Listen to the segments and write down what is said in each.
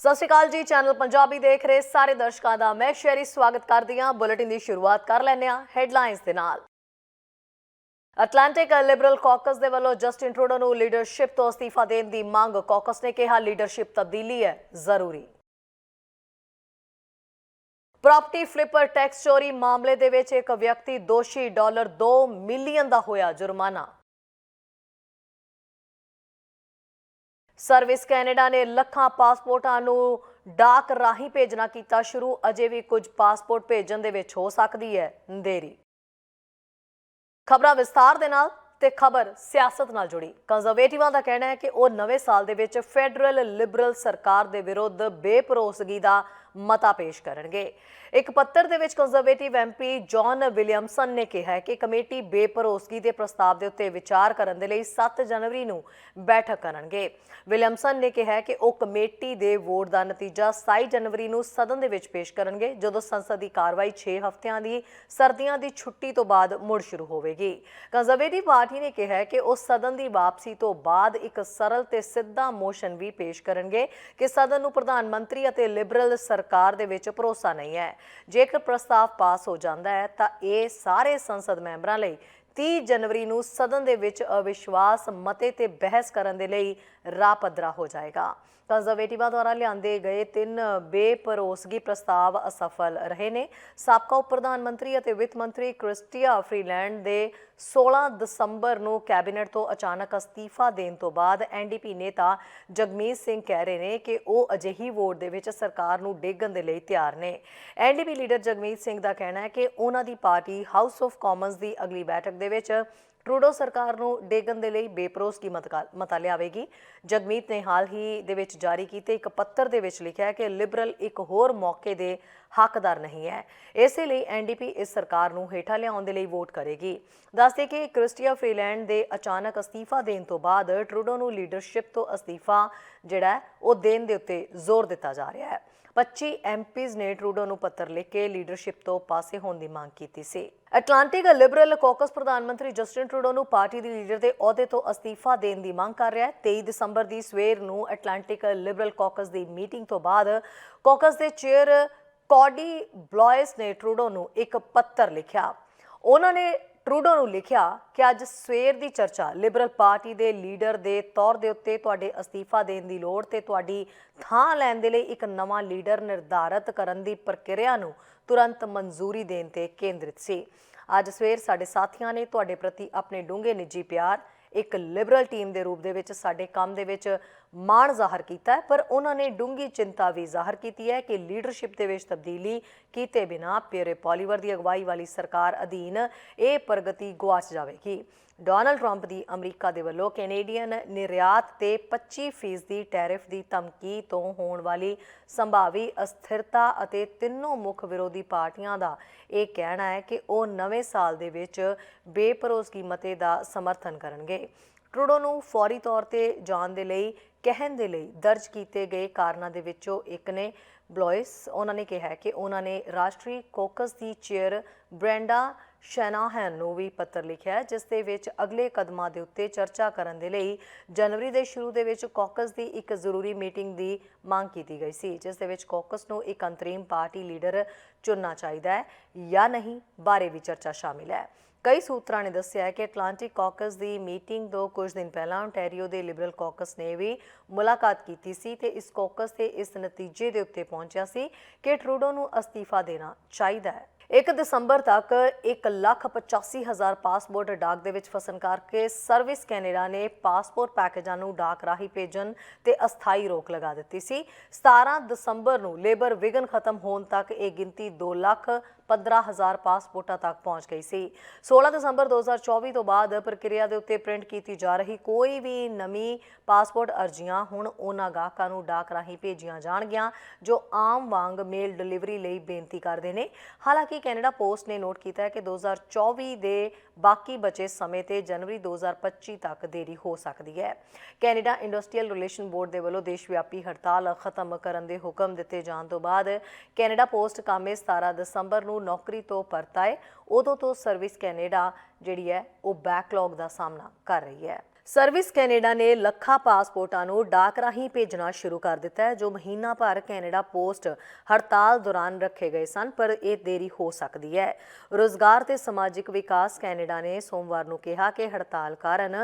ਸਤਿ ਸ਼੍ਰੀ ਅਕਾਲ ਜੀ, ਚੈਨਲ ਪੰਜਾਬੀ ਦੇਖ ਰਹੇ ਸਾਰੇ ਦਰਸ਼ਕਾਂ ਦਾ। ਮੈਂ ਸ਼ੈਰੀ ਸਵਾਗਤ ਕਰਦੀ ਹਾਂ। ਬੁਲੇਟਿਨ ਦੀ ਸ਼ੁਰੂਆਤ ਕਰ ਲੈਂਦੇ ਹਾਂ ਹੈਡਲਾਈਨਸ ਦੇ ਨਾਲ। ਅਟਲਾਂਟਿਕ ਲਿਬਰਲ ਕਾਕਸ ਦੇ ਵੱਲੋਂ ਜਸਟਿਨ ਟਰੂਡੋ ਨੂੰ ਲੀਡਰਸ਼ਿਪ ਤੋਂ ਅਸਤੀਫਾ ਦੇਣ ਦੀ ਮੰਗ ਕਾਕਸ ਨੇ ਕਿਹਾ। ਲੀਡਰਸ਼ਿਪ ਤਬਦੀਲੀ ਹੈ ਜ਼ਰੂਰੀ। ਪ੍ਰਾਪਰਟੀ ਫਲਿੱਪਰ ਟੈਕਸ ਚੋਰੀ ਮਾਮਲੇ ਦੇ ਵਿੱਚ ਇੱਕ ਵਿਅਕਤੀ ਦੋਸ਼ੀ ਡਾਲਰ 2 ਮਿਲੀਅਨ ਦਾ ਹੋਇਆ ਜੁਰਮਾਨਾ। ਸਰਵਿਸ ਕੈਨੇਡਾ ਨੇ ਲੱਖਾਂ ਪਾਸਪੋਰਟਾਂ ਨੂੰ ਡਾਕ ਰਾਹੀਂ ਭੇਜਣਾ ਕੀਤਾ ਸ਼ੁਰੂ, ਅਜੇ ਵੀ ਕੁਝ ਪਾਸਪੋਰਟ ਭੇਜਣ ਦੇ ਵਿੱਚ ਹੋ ਸਕਦੀ ਹੈ ਦੇਰੀ। ਖਬਰਾਂ ਵਿਸਤਾਰ ਦੇ ਨਾਲ ਤੇ ਖਬਰ ਸਿਆਸਤ ਨਾਲ ਜੁੜੀ। ਕੰਜ਼ਰਵੇਟਿਵਾਂ ਦਾ ਕਹਿਣਾ ਹੈ ਕਿ ਉਹ ਨਵੇਂ ਸਾਲ ਦੇ ਵਿੱਚ ਫੈਡਰਲ ਲਿਬਰਲ ਸਰਕਾਰ ਦੇ ਵਿਰੁੱਧ ਬੇਪਰੋਸਗੀ ਦਾ ਮਤਾ ਪੇਸ਼ ਕਰਨਗੇ। ਇੱਕ ਪੱਤਰ ਦੇ ਵਿੱਚ ਕੰਜ਼ਰਵੇਟਿਵ ਐਮਪੀ ਜੌਨ ਵਿਲੀਅਮਸਨ ਨੇ ਕਿਹਾ ਹੈ ਕਿ ਕਮੇਟੀ ਬੇਭਰੋਸਗੀ ਦੇ ਪ੍ਰਸਤਾਵ ਦੇ ਉੱਤੇ ਵਿਚਾਰ ਕਰਨ ਦੇ ਲਈ 7 ਜਨਵਰੀ ਨੂੰ ਬੈਠਕ ਕਰਨਗੇ। ਵਿਲੀਅਮਸਨ ਨੇ ਕਿਹਾ ਹੈ ਕਿ ਉਹ ਕਮੇਟੀ ਦੇ ਵੋਟ ਦਾ ਨਤੀਜਾ 27 ਜਨਵਰੀ ਨੂੰ ਸਦਨ ਦੇ ਵਿੱਚ ਪੇਸ਼ ਕਰਨਗੇ, ਜਦੋਂ ਸੰਸਦ ਦੀ ਕਾਰਵਾਈ 6 ਹਫ਼ਤਿਆਂ ਦੀ, ਸਰਦੀਆਂ ਦੀ ਛੁੱਟੀ ਤੋਂ ਬਾਅਦ ਮੁੜ ਸ਼ੁਰੂ ਹੋਵੇਗੀ। ਕੰਜ਼ਰਵੇਟਿਵ ਪਾਰਟੀ ਨੇ ਕਿਹਾ ਹੈ ਕਿ ਉਹ ਸਦਨ ਦੀ ਵਾਪਸੀ ਤੋਂ ਬਾਅਦ ਇੱਕ ਸਰਲ ਤੇ ਸਿੱਧਾ ਮੋਸ਼ਨ ਵੀ ਪੇਸ਼ ਕਰਨਗੇ ਕਿ ਸਦਨ ਨੂੰ ਪ੍ਰਧਾਨ ਮੰਤਰੀ ਅਤੇ ਲਿਬਰਲ ਸਰਕਾਰ ਦੇ ਵਿੱਚ ਭਰੋਸਾ ਨਹੀਂ ਹੈ। ਜੇਕਰ ਪ੍ਰਸਤਾਵ ਪਾਸ ਹੋ ਜਾਂਦਾ ਹੈ, ਤਾਂ ਇਹ ਸਾਰੇ ਸੰਸਦ ਮੈਂਬਰਾਂ ਲਈ 30 ਜਨਵਰੀ ਨੂੰ ਸਦਨ ਦੇ ਵਿੱਚ ਅਵਿਸ਼ਵਾਸ ਮਤੇ ਤੇ ਬਹਿਸ ਕਰਨ ਦੇ ਲਈ ਰਾਹ ਪੱਧਰਾ ਹੋ ਜਾਏਗਾ। ਕੰਜ਼ਰਵੇਟਿਵਾਂ ਦੁਆਰਾ ਲਿਆਂਦੇ ਗਏ ਤਿੰਨ ਬੇਪਰੋਸਗੀ ਪ੍ਰਸਤਾਵ ਅਸਫਲ ਰਹੇ ਨੇ। ਸਾਬਕਾ ਉਪ ਪ੍ਰਧਾਨ ਮੰਤਰੀ ਅਤੇ ਵਿੱਤ ਮੰਤਰੀ ਕ੍ਰਿਸਟੀਆ ਫਰੀਲੈਂਡ ਦੇ 16 ਦਸੰਬਰ ਨੂੰ ਕੈਬਨਿਟ ਤੋਂ ਅਚਾਨਕ ਅਸਤੀਫਾ ਦੇਣ ਤੋਂ ਬਾਅਦ ਐਨਡੀਪੀ ਨੇਤਾ ਜਗਮੀਤ ਸਿੰਘ ਕਹਿ ਰਹੇ ਨੇ ਕਿ ਉਹ ਅਜਿਹੀ ਵੋਟ ਦੇ ਵਿੱਚ ਸਰਕਾਰ ਨੂੰ ਡੇਗਣ ਦੇ ਲਈ ਤਿਆਰ ਨੇ। ਐਨਡੀਪੀ ਲੀਡਰ ਜਗਮੀਤ ਸਿੰਘ ਦਾ ਕਹਿਣਾ ਹੈ ਕਿ ਉਹਨਾਂ ਦੀ ਪਾਰਟੀ ਹਾਊਸ ਆਫ ਕਾਮਨਸ ਦੀ ਅਗਲੀ ਬੈਠਕ ਦੇ ਵਿੱਚ ਟਰੂਡੋ ਸਰਕਾਰ ਨੂੰ ਡੇਗਨ ਦੇ ਲਈ ਬੇਪਰੋਸਗੀ ਮਤਕਾ- ਮਤਾ ਲਿਆਵੇਗੀ? ਜਗਮੀਤ ਨੇ ਹਾਲ ਹੀ ਦੇ ਵਿੱਚ ਜਾਰੀ ਕੀਤੇ ਇੱਕ ਪੱਤਰ ਦੇ ਵਿੱਚ ਲਿਖਿਆ ਹੈ ਕਿ ਲਿਬਰਲ ਇੱਕ ਹੋਰ ਮੌਕੇ ਦੇ ਹੱਕਦਾਰ ਨਹੀਂ ਹੈ। ਇਸੇ ਲਈ ਐਨਡੀਪੀ ਇਸ ਸਰਕਾਰ ਨੂੰ ਹੇਠਾਂ ਲਿਆਉਣ ਦੇ ਲਈ ਵੋਟ ਕਰੇਗੀ। ਦੱਸਦੇ ਕਿ ਕ੍ਰਿਸਟੀਆ ਫਰੀਲੈਂਡ ਦੇ ਅਚਾਨਕ ਅਸਤੀਫਾ ਦੇਣ ਤੋਂ ਬਾਅਦ ਟਰੂਡੋ ਨੂੰ ਲੀਡਰਸ਼ਿਪ ਤੋਂ ਅਸਤੀਫਾ ਜਿਹੜਾ ਉਹ ਦੇਣ ਦੇ ਉੱਤੇ ਜ਼ੋਰ ਦਿੱਤਾ ਜਾ ਰਿਹਾ ਹੈ। 25 ਐਮਪੀਜ਼ ਨੇ ਟਰੂਡੋ ਨੂੰ ਪੱਤਰ ਲਿਖ ਕੇ ਲੀਡਰਸ਼ਿਪ ਤੋਂ ਪਾਸੇ ਹੋਣ ਦੀ ਮੰਗ ਕੀਤੀ ਸੀ। ਅਟਲਾਂਟਿਕ ਲਿਬਰਲ ਕੋਕਸ ਪ੍ਰਧਾਨ ਮੰਤਰੀ ਜਸਟਿਨ ਟਰੂਡੋ ਨੂੰ ਪਾਰਟੀ ਦੀ ਲੀਡਰ ਦੇ ਅਹੁਦੇ ਤੋਂ ਅਸਤੀਫਾ ਦੇਣ ਦੀ ਮੰਗ ਕਰ ਰਿਹਾ ਹੈ। 23 ਦਸੰਬਰ ਦੀ ਸਵੇਰ ਨੂੰ ਅਟਲਾਂਟਿਕ ਲਿਬਰਲ ਕੋਕਸ ਦੀ ਮੀਟਿੰਗ ਤੋਂ ਬਾਅਦ ਕੋਕਸ ਦੇ ਚੇਅਰ ਕੌਡੀ ਬਲੋਇਸ ਨੇ ਟਰੂਡੋ ਨੂੰ ਇੱਕ ਪੱਤਰ ਲਿਖਿਆ। ਉਹਨਾਂ ਨੇ ਟਰੂਡੋ ਨੂੰ ਲਿਖਿਆ ਕਿ ਅੱਜ ਸਵੇਰ ਦੀ ਚਰਚਾ ਲਿਬਰਲ ਪਾਰਟੀ ਦੇ ਲੀਡਰ ਦੇ ਤੌਰ ਦੇ ਉੱਤੇ ਤੁਹਾਡੇ ਅਸਤੀਫਾ ਦੇਣ ਦੀ ਲੋੜ ਤੇ ਤੁਹਾਡੀ ਥਾਂ ਲੈਣ ਦੇ ਲਈ ਇੱਕ ਨਵਾਂ ਲੀਡਰ ਨਿਰਧਾਰਤ ਕਰਨ ਦੀ ਪ੍ਰਕਿਰਿਆ ਨੂੰ ਤੁਰੰਤ ਮਨਜ਼ੂਰੀ ਦੇਣ ਤੇ ਕੇਂਦਰਿਤ ਸੀ। ਅੱਜ ਸਵੇਰ ਸਾਡੇ ਸਾਥੀਆਂ ਨੇ ਤੁਹਾਡੇ ਪ੍ਰਤੀ ਆਪਣੇ ਡੂੰਘੇ ਨਿੱਜੀ ਪਿਆਰ, ਇੱਕ ਲਿਬਰਲ ਟੀਮ ਦੇ ਰੂਪ ਦੇ ਵਿੱਚ, ਸਾਡੇ ਕੰਮ ਦੇ ਵਿੱਚ ਮਾਣ ਜ਼ਾਹਰ ਕੀਤਾ ਹੈ, ਪਰ ਉਹਨਾਂ ਨੇ ਡੂੰਗੀ ਚਿੰਤਾ ਵੀ ਜ਼ਾਹਰ ਕੀਤੀ ਹੈ ਕਿ ਲੀਡਰਸ਼ਿਪ ਦੇ ਵਿੱਚ ਤਬਦੀਲੀ ਕੀਤੇ ਬਿਨਾ ਪਿਅਰੇ ਪੋਲੀਵਰ ਦੀ ਅਗਵਾਈ ਵਾਲੀ ਸਰਕਾਰ ਅਧੀਨ ਇਹ ਪ੍ਰਗਤੀ ਗੁਆਚ ਜਾਵੇਗੀ। ਡੋਨਲਡ ਟਰੰਪ ਦੀ ਅਮਰੀਕਾ ਦੇ ਵੱਲੋਂ ਕੈਨੇਡੀਅਨ ਨਿਰਯਾਤ ਤੇ 25% ਦੀ ਟੈਰਿਫ ਦੀ ਧਮਕੀ ਤੋਂ ਹੋਣ ਵਾਲੀ ਸੰਭਾਵੀ ਅਸਥਿਰਤਾ ਅਤੇ ਤਿੰਨੋਂ ਮੁੱਖ ਵਿਰੋਧੀ ਪਾਰਟੀਆਂ ਦਾ ਇਹ ਕਹਿਣਾ ਹੈ ਕਿ ਉਹ ਨਵੇਂ ਸਾਲ ਦੇ ਵਿੱਚ ਬੇਭਰੋਸਗੀ ਮਤੇ ਦਾ ਸਮਰਥਨ ਕਰਨਗੇ। ਟਰੂਡੋ ਨੂੰ ਫੌਰੀ ਤੌਰ ਤੇ ਜਾਣ ਦੇ ਲਈ ਕਹਿਣ ਦੇ ਲਈ ਦਰਜ ਕੀਤੇ ਗਏ ਕਾਰਨਾਂ ਦੇ ਵਿੱਚੋਂ ਇੱਕ ਨੇ ਬਲੋਇਸ, ਉਹਨਾਂ ਨੇ ਕਿਹਾ ਕਿ ਉਹਨਾਂ ਨੇ ਰਾਸ਼ਟਰੀ ਕੋਕਸ ਦੀ ਚੇਅਰ ਬ੍ਰੈਂਡਾ ਸ਼ੈਨਾਹਨ ਨੂੰ ਵੀ ਪੱਤਰ ਲਿਖਿਆ ਜਿਸ ਦੇ ਵਿੱਚ ਅਗਲੇ ਕਦਮਾਂ ਦੇ ਉੱਤੇ ਚਰਚਾ ਕਰਨ ਦੇ ਲਈ ਜਨਵਰੀ ਦੇ ਸ਼ੁਰੂ ਦੇ ਵਿੱਚ ਕੋਕਸ ਦੀ ਇੱਕ ਜ਼ਰੂਰੀ ਮੀਟਿੰਗ ਦੀ ਮੰਗ ਕੀਤੀ ਗਈ ਸੀ, ਜਿਸ ਦੇ ਵਿੱਚ ਕੋਕਸ ਨੂੰ ਇੱਕ ਅੰਤਰੀਮ ਪਾਰਟੀ ਲੀਡਰ ਚੁਣਨਾ ਚਾਹੀਦਾ ਹੈ ਜਾਂ ਨਹੀਂ, ਬਾਰੇ ਵੀ ਚਰਚਾ ਸ਼ਾਮਿਲ ਹੈ। ਕਈ ਸੂਤਰਾਂ ਨੇ ਦੱਸਿਆ ਹੈ ਕਿ ਐਟਲਾਂਟਿਕ ਕਾਕਸ ਦੀ ਮੀਟਿੰਗ ਤੋਂ ਕੁਝ ਦਿਨ ਪਹਿਲਾਂ ontario ਦੇ ਲਿਬਰਲ ਕਾਕਸ ਨੇ ਵੀ ਮੁਲਾਕਾਤ ਕੀਤੀ ਸੀ ਤੇ ਇਸ ਕਾਕਸ ਤੇ ਇਸ ਨਤੀਜੇ ਦੇ ਉੱਤੇ ਪਹੁੰਚਿਆ ਸੀ ਕਿ ਟਰੂਡੋ ਨੂੰ ਅਸਤੀਫਾ ਦੇਣਾ ਚਾਹੀਦਾ ਹੈ। 1 ਦਸੰਬਰ ਤੱਕ 185000 ਪਾਸਪੋਰਟ ਡਾਕ ਦੇ ਵਿੱਚ ਫਸਣ ਕਰਕੇ ਸਰਵਿਸ ਕੈਨੇਡਾ ਨੇ ਪਾਸਪੋਰਟ ਪੈਕੇਜਾਂ ਨੂੰ ਡਾਕ ਰਾਹੀਂ ਭੇਜਣ ਤੇ ਅਸਥਾਈ ਰੋਕ ਲਗਾ ਦਿੱਤੀ ਸੀ। 17 ਦਸੰਬਰ ਨੂੰ ਲੇਬਰ ਵਿਗਨ ਖਤਮ ਹੋਣ ਤੱਕ ਇਹ ਗਿਣਤੀ 2 ਲੱਖ 15000 ਪਾਸਪੋਰਟਾਂ ਤੱਕ ਪਹੁੰਚ ਗਈ ਸੀ। 16 ਦਸੰਬਰ 2024 ਤੋਂ ਬਾਅਦ ਪ੍ਰਕਿਰਿਆ ਦੇ ਉੱਤੇ ਪ੍ਰਿੰਟ ਕੀਤੀ ਜਾ ਰਹੀ ਕੋਈ ਵੀ ਨਵੀਂ ਪਾਸਪੋਰਟ ਅਰਜ਼ੀਆਂ ਹੁਣ ਉਹਨਾਂ ਗਾਹਕਾਂ ਨੂੰ ਡਾਕ ਰਾਹੀਂ ਭੇਜੀਆਂ ਜਾਣਗੀਆਂ, ਜੋ ਆਮ ਵਾਂਗ ਮੇਲ ਡਿਲੀਵਰੀ ਲਈ ਬੇਨਤੀ ਕਰਦੇ ਨੇ। ਹਾਲਾਂਕਿ ਕੈਨੇਡਾ ਪੋਸਟ ਨੇ ਨੋਟ ਕੀਤਾ ਹੈ ਕਿ 2024 ਦੇ ਬਾਕੀ ਬਚੇ ਸਮੇਂ ਤੇ ਜਨਵਰੀ 2025 ਤੱਕ ਦੇਰੀ ਹੋ ਸਕਦੀ ਹੈ। ਕੈਨੇਡਾ ਇੰਡਸਟਰੀਅਲ ਰਿਲੇਸ਼ਨ ਬੋਰਡ ਦੇ ਵੱਲੋਂ ਦੇਸ਼ ਵਿਆਪੀ ਹੜਤਾਲ ਖਤਮ ਕਰਨ ਦੇ ਹੁਕਮ ਦਿੱਤੇ ਜਾਣ ਤੋਂ ਬਾਅਦ ਕੈਨੇਡਾ ਪੋਸਟ ਕਾਮੇ 17 ਦਸੰਬਰ ਨੂੰ ਨੌਕਰੀ ਤੋਂ ਪਰਤਾਏ। ਉਦੋਂ ਤੋਂ ਸਰਵਿਸ ਕੈਨੇਡਾ ਜਿਹੜੀ ਹੈ, ਉਹ ਬੈਕਲੌਗ ਦਾ ਸਾਹਮਣਾ ਕਰ ਰਹੀ ਹੈ। ਸਰਵਿਸ ਕੈਨੇਡਾ ਨੇ ਲੱਖਾਂ ਪਾਸਪੋਰਟਾਂ ਨੂੰ ਡਾਕ ਰਾਹੀਂ ਭੇਜਣਾ ਸ਼ੁਰੂ ਕਰ ਦਿੱਤਾ ਹੈ ਜੋ ਮਹੀਨਾ ਭਰ ਕੈਨੇਡਾ ਪੋਸਟ ਹੜਤਾਲ ਦੌਰਾਨ ਰੱਖੇ ਗਏ ਸਨ ਪਰ ਇਹ ਦੇਰੀ ਹੋ ਸਕਦੀ ਹੈ। ਰੋਜ਼ਗਾਰ ਤੇ ਸਮਾਜਿਕ ਵਿਕਾਸ ਕੈਨੇਡਾ ਨੇ ਸੋਮਵਾਰ ਨੂੰ ਕਿਹਾ ਕਿ ਹੜਤਾਲ ਕਾਰਨ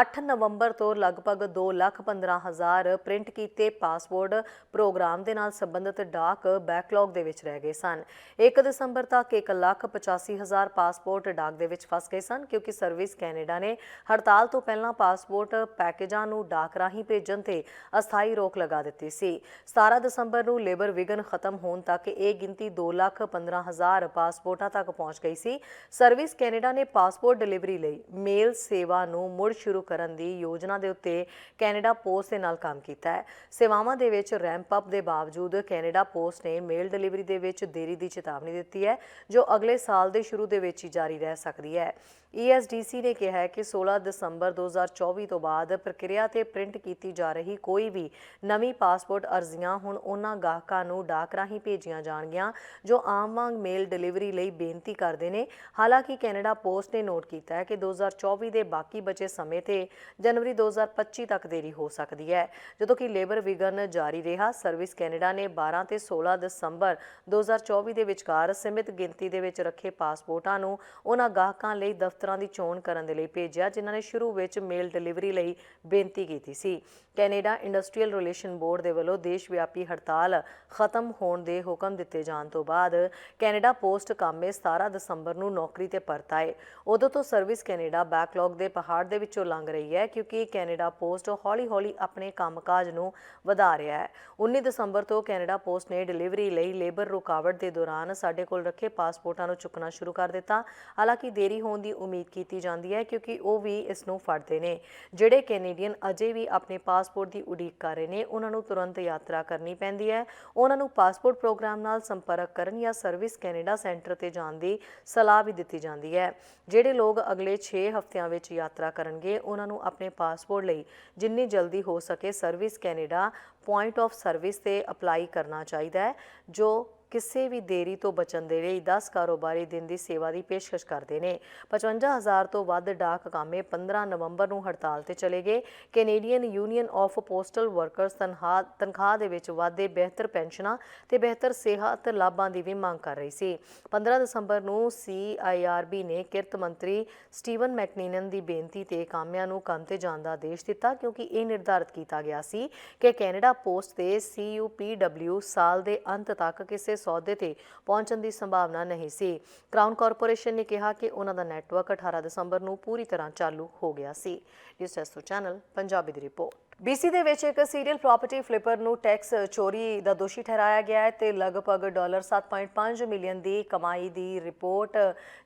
8 ਨਵੰਬਰ ਤੋਂ ਲਗਭਗ 2,15,000 ਪ੍ਰਿੰਟ ਕੀਤੇ ਪਾਸਪੋਰਟ ਪ੍ਰੋਗਰਾਮ ਦੇ ਨਾਲ ਸੰਬੰਧਿਤ ਡਾਕ ਬੈਕਲੌਗ ਦੇ ਵਿੱਚ ਰਹਿ ਗਏ ਸਨ। 1 ਦਸੰਬਰ ਤੱਕ 1,85,000 ਪਾਸਪੋਰਟ ਡਾਕ ਦੇ ਵਿੱਚ ਫਸ ਗਏ ਸਨ ਕਿਉਂਕਿ ਸਰਵਿਸ ਕੈਨੇਡਾ ਨੇ ਹੜਤਾਲ ਤੋਂ ਪਹਿਲਾਂ ਪਾਸਪੋਰਟ ਪੈਕੇਜਾਂ ਨੂੰ ਡਾਕ ਰਾਹੀਂ ਭੇਜਣ ਤੇ ਅਸਥਾਈ ਰੋਕ ਲਗਾ ਦਿੱਤੀ ਸੀ। 17 ਦਸੰਬਰ ਨੂੰ ਲੇਬਰ ਵਿਗਨ ਖਤਮ ਹੋਣ ਤੱਕ ਇਹ ਗਿਣਤੀ 2,15,000 ਪਾਸਪੋਰਟਾਂ ਤੱਕ ਪਹੁੰਚ ਗਈ ਸੀ। ਸਰਵਿਸ ਕੈਨੇਡਾ ਨੇ ਪਾਸਪੋਰਟ ਡਿਲੀਵਰੀ ਲਈ ਮੇਲ ਸੇਵਾ ਨੂੰ ਮੁੜ ਸ਼ੁਰੂ ਕਰਨ ਦੀ ਯੋਜਨਾ ਦੇ ਉੱਤੇ ਕੈਨੇਡਾ ਪੋਸਟ ਦੇ ਨਾਲ ਕੰਮ ਕੀਤਾ ਹੈ। ਸੇਵਾਵਾਂ ਦੇ ਵਿੱਚ ਰੈਂਪ ਅਪ ਦੇ ਬਾਵਜੂਦ ਕੈਨੇਡਾ ਪੋਸਟ ਨੇ ਮੇਲ ਡਿਲੀਵਰੀ ਦੇ ਵਿੱਚ ਦੇਰੀ ਦੀ ਚੇਤਾਵਨੀ ਦਿੱਤੀ ਹੈ ਜੋ ਅਗਲੇ ਸਾਲ ਦੇ ਸ਼ੁਰੂ ਦੇ ਵਿੱਚ ਹੀ ਜਾਰੀ ਰਹਿ ਸਕਦੀ ਹੈ। ESDC ਨੇ ਕਿਹਾ ਹੈ ਕਿ 16 ਦਸੰਬਰ 2024 ਤੋਂ ਬਾਅਦ ਪ੍ਰਕਿਰਿਆ ਤੇ ਪ੍ਰਿੰਟ ਕੀਤੀ ਜਾ ਰਹੀ ਕੋਈ ਵੀ ਨਵੀਂ ਪਾਸਪੋਰਟ ਅਰਜ਼ੀਆਂ ਹੁਣ ਉਹਨਾਂ ਗਾਹਕਾਂ ਨੂੰ ਡਾਕ ਰਾਹੀਂ ਭੇਜੀਆਂ ਜਾਣਗੀਆਂ, ਜੋ ਆਮ ਵਾਂਗ ਮੇਲ ਡਿਲੀਵਰੀ ਲਈ ਬੇਨਤੀ ਕਰਦੇ ਨੇ। ਹਾਲਾਂਕਿ ਕੈਨੇਡਾ ਪੋਸਟ ਨੇ ਨੋਟ ਕੀਤਾ ਹੈ ਕਿ 2024 ਦੇ ਬਾਕੀ ਬਚੇ ਸਮੇਂ ਤੇ ਜਨਵਰੀ 2025 ਤੱਕ ਦੇਰੀ ਹੋ ਸਕਦੀ ਹੈ। ਜਦੋਂ ਕਿ ਲੇਬਰ ਵਿਗਨ ਜਾਰੀ ਰਿਹਾ, ਸਰਵਿਸ ਕੈਨੇਡਾ ਨੇ 12 ਤੇ 16 ਦਸੰਬਰ 2024 ਦੇ ਵਿਚਕਾਰ ਸੀਮਿਤ ਗਿਣਤੀ ਦੇ ਵਿੱਚ ਰੱਖੇ ਪਾਸਪੋਰਟਾਂ ਨੂੰ ਉਹਨਾਂ ਗਾਹਕਾਂ ਲਈ ਦਫ਼ਤਰਾਂ ਦੀ ਚੋਣ ਕਰਨ ਦੇ ਲਈ ਭੇਜਿਆ, ਜਿਨ੍ਹਾਂ ਨੇ ਸ਼ੁਰੂ ਵਿੱਚ ਮੇਲ ਡਿਲੀਵਰੀ ਲਈ ਬੇਨਤੀ ਕੀਤੀ ਸੀ। ਕੈਨੇਡਾ ਇੰਡਸਟਰੀਅਲ ਰਿਲੇਸ਼ਨ ਬੋਰਡ ਦੇ ਵੱਲੋਂ ਦੇਸ਼ ਵਿਆਪੀ ਹੜਤਾਲ ਖਤਮ ਹੋਣ ਦੇ ਹੁਕਮ ਦਿੱਤੇ ਜਾਣ ਤੋਂ ਬਾਅਦ ਕੈਨੇਡਾ ਪੋਸਟ ਕਾਮੇ 17 ਦਸੰਬਰ ਨੂੰ ਨੌਕਰੀ ਤੇ ਪਰਤ ਆਏ ਉਦੋਂ ਤੋਂ ਸਰਵਿਸ ਕੈਨੇਡਾ ਬੈਕਲੌਗ ਦੇ ਪਹਾੜ ਦੇ ਵਿੱਚੋਂ ਲੰਘ ਰਹੀ ਹੈ, ਕਿਉਂਕਿ ਕੈਨੇਡਾ ਪੋਸਟ ਹੌਲੀ-ਹੌਲੀ ਆਪਣੇ ਕੰਮਕਾਜ ਨੂੰ ਵਧਾ ਰਿਹਾ ਹੈ। 19 ਦਸੰਬਰ ਤੋਂ ਕੈਨੇਡਾ ਪੋਸਟ ਨੇ ਡਿਲੀਵਰੀ ਲਈ ਲੇਬਰ ਰੁਕਾਵਟ ਦੇ ਦੌਰਾਨ ਸਾਡੇ ਕੋਲ ਰੱਖੇ ਪਾਸਪੋਰਟਾਂ ਨੂੰ ਚੁੱਕਣਾ ਸ਼ੁਰੂ ਕਰ ਦਿੱਤਾ। ਹਾਲਾਂਕਿ ਦੇਰੀ ਹੋਣ ਦੀ ਉਮੀਦ ਕੀਤੀ ਜਾਂਦੀ ਹੈ ਕਿਉਂਕਿ ਉਹ ਵੀ ਇਸ ਨੂੰ ਫੜਦੇ ਨੇ। ਜਿਹੜੇ ਕੈਨੇਡੀਅਨ ਅਜੇ ਵੀ ਆਪਣੇ ਪਾਸਪੋਰਟ ਦੀ ਉਡੀਕ ਕਰ ਰਹੇ ਨੇ, ਉਹਨਾਂ ਨੂੰ ਤੁਰੰਤ ਯਾਤਰਾ ਕਰਨੀ ਪੈਂਦੀ ਹੈ। ਉਹਨਾਂ ਨੂੰ ਪਾਸਪੋਰਟ ਪ੍ਰੋਗਰਾਮ ਨਾਲ ਸੰਪਰਕ ਕਰਨ ਜਾਂ ਸਰਵਿਸ ਕੈਨੇਡਾ ਸੈਂਟਰ ਤੇ ਜਾਣ ਦੀ ਸਲਾਹ ਵੀ ਦਿੱਤੀ ਜਾਂਦੀ ਹੈ। ਜਿਹੜੇ ਲੋਕ ਅਗਲੇ 6 ਹਫ਼ਤਿਆਂ ਵਿੱਚ ਯਾਤਰਾ ਕਰਨਗੇ, ਉਹਨਾਂ ਨੂੰ ਆਪਣੇ ਪਾਸਪੋਰਟ ਲਈ ਜਿੰਨੀ ਜਲਦੀ ਹੋ ਸਕੇ Service Canada point of service ਤੇ ਅਪਲਾਈ ਕਰਨਾ ਚਾਹੀਦਾ ਹੈ, ਜੋ ਕਿਸੇ ਵੀ ਦੇਰੀ ਤੋਂ ਬਚਣ ਦੇ ਲਈ 10 ਕਾਰੋਬਾਰੀ ਦਿਨ ਦੀ ਸੇਵਾ ਦੀ ਪੇਸ਼ਕਸ਼ ਕਰਦੇ ਨੇ। 55000 ਤੋਂ ਵੱਧ ਡਾਕ ਕਾਮੇ 15 ਨਵੰਬਰ ਨੂੰ ਹੜਤਾਲ ਤੇ ਚਲੇ ਗਏ। Canadian Union of Postal Workers ਤਨਖਾਹ ਤਨਖਾਹ ਦੇ ਵਿੱਚ ਵਾਧੇ ਬਿਹਤਰ ਪੈਨਸ਼ਨਾਂ ਤੇ ਬਿਹਤਰ ਸਿਹਤ ਲਾਭਾਂ ਦੀ ਵੀ ਮੰਗ ਕਰ ਰਹੀ ਸੀ। 15 ਦਸੰਬਰ ਨੂੰ ਸੀਆਈਆਰਬੀ ਨੇ ਕਿਰਤ ਮੰਤਰੀ ਸਟੀਵਨ ਮੈਕਨੀਨਨ ਦੀ ਬੇਨਤੀ ਤੇ ਕਾਮਿਆਂ ਨੂੰ ਕੰਮ ਤੇ ਜਾਣ ਦਾ ਆਦੇਸ਼ ਦਿੱਤਾ ਕਿਉਂਕਿ ਇਹ ਨਿਰਧਾਰਤ ਕੀਤਾ ਗਿਆ ਸੀ ਕਿ ਕੈਨੇਡਾ ਪੋਸਟ ਤੇ ਸੀਯੂਪੀਡਬਲਿਊ ਸਾਲ ਦੇ ਅੰਤ ਤੱਕ ਕਿਸੇ ਸੌਦੇ ਤੇ ਪਹੁੰਚਣ ਦੀ ਸੰਭਾਵਨਾ ਨਹੀਂ ਸੀ। ਕਰਾਊਨ ਕਾਰਪੋਰੇਸ਼ਨ ਨੇ ਕਿਹਾ ਕਿ ਉਹਨਾਂ ਦਾ ਨੈਟਵਰਕ 18 ਦਸੰਬਰ ਨੂੰ ਪੂਰੀ ਤਰ੍ਹਾਂ ਚਾਲੂ ਹੋ ਗਿਆ ਸੀ। ਨਿਊਜ਼ ਟੈਸਟ ਚੈਨਲ ਪੰਜਾਬੀ ਦੀ ਰਿਪੋਰਟ। BC ਦੇ ਵਿੱਚ ਇੱਕ ਸੀਰੀਅਲ ਪ੍ਰਾਪਰਟੀ ਫਲਿੱਪਰ ਨੂੰ ਟੈਕਸ ਚੋਰੀ ਦਾ ਦੋਸ਼ੀ ਠਹਿਰਾਇਆ ਗਿਆ ਹੈ ਤੇ ਲਗਭਗ ਡਾਲਰ 7.5 ਮਿਲੀਅਨ ਦੀ ਕਮਾਈ ਦੀ ਰਿਪੋਰਟ